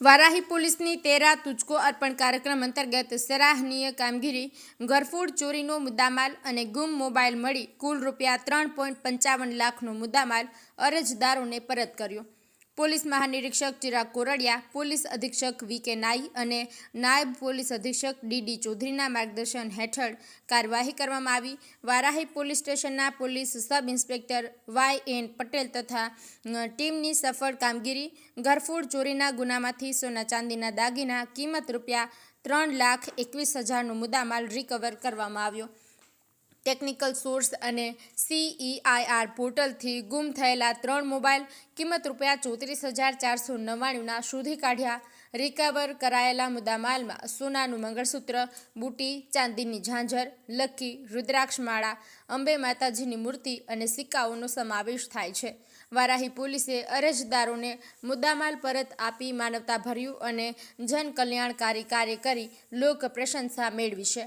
વારાહી પોલીસની તેરા તુચકો અર્પણ કાર્યક્રમ અંતર્ગત સરાહનીય કામગીરી ગરફોડ ચોરીનો મુદ્દામાલ અને ગુમ મોબાઈલ મળી કુલ રૂપિયા ત્રણ પોઈન્ટ પંચાવન લાખનો મુદ્દામાલ અરજદારોને પરત કર્યો. પોલીસ મહાનિરીક્ષક ચિરાગ કોરડિયા, પોલીસ અધિક્ષક વી કે નાઈ અને નાયબ પોલીસ અધિક્ષક ડીડી ચૌધરીના માર્ગદર્શન હેઠળ કાર્યવાહી કરવામાં આવી. વારાહી પોલીસ સ્ટેશનના police sub inspector Y N Patel તથા ટીમની સફળ કામગીરી, ઘરફોડ ચોરીના ગુનામાંથી સોના ચાંદીના દાગીના, કિંમત રૂપિયા ત્રણ લાખ એકવીસ હજારનો મુદ્દામાલ રિકવર કરવામાં આવ્યો. ટેકનિકલ સોર્સ અને સીઈઆઈઆર પોર્ટલથી ગુમ થયેલા ત્રણ મોબાઈલ કિંમત રૂપિયા ચોત્રીસ હજાર ચારસો નવ્વાણુંના શોધી કાઢ્યા. રિકવર કરાયેલા મુદ્દામાલમાં સોનાનું મંગળસૂત્ર, બુટી, ચાંદીની ઝાંઝર લક્કી રુદ્રાક્ષ માળા અંબે માતાજીની મૂર્તિ અને સિક્કાઓનો સમાવેશ થાય છે. વારાહી પોલીસે અરજદારોને મુદ્દામાલ પરત આપી માનવતાભર્યું અને જનકલ્યાણકારી કાર્ય કરી લોક પ્રશંસા મેળવી છે.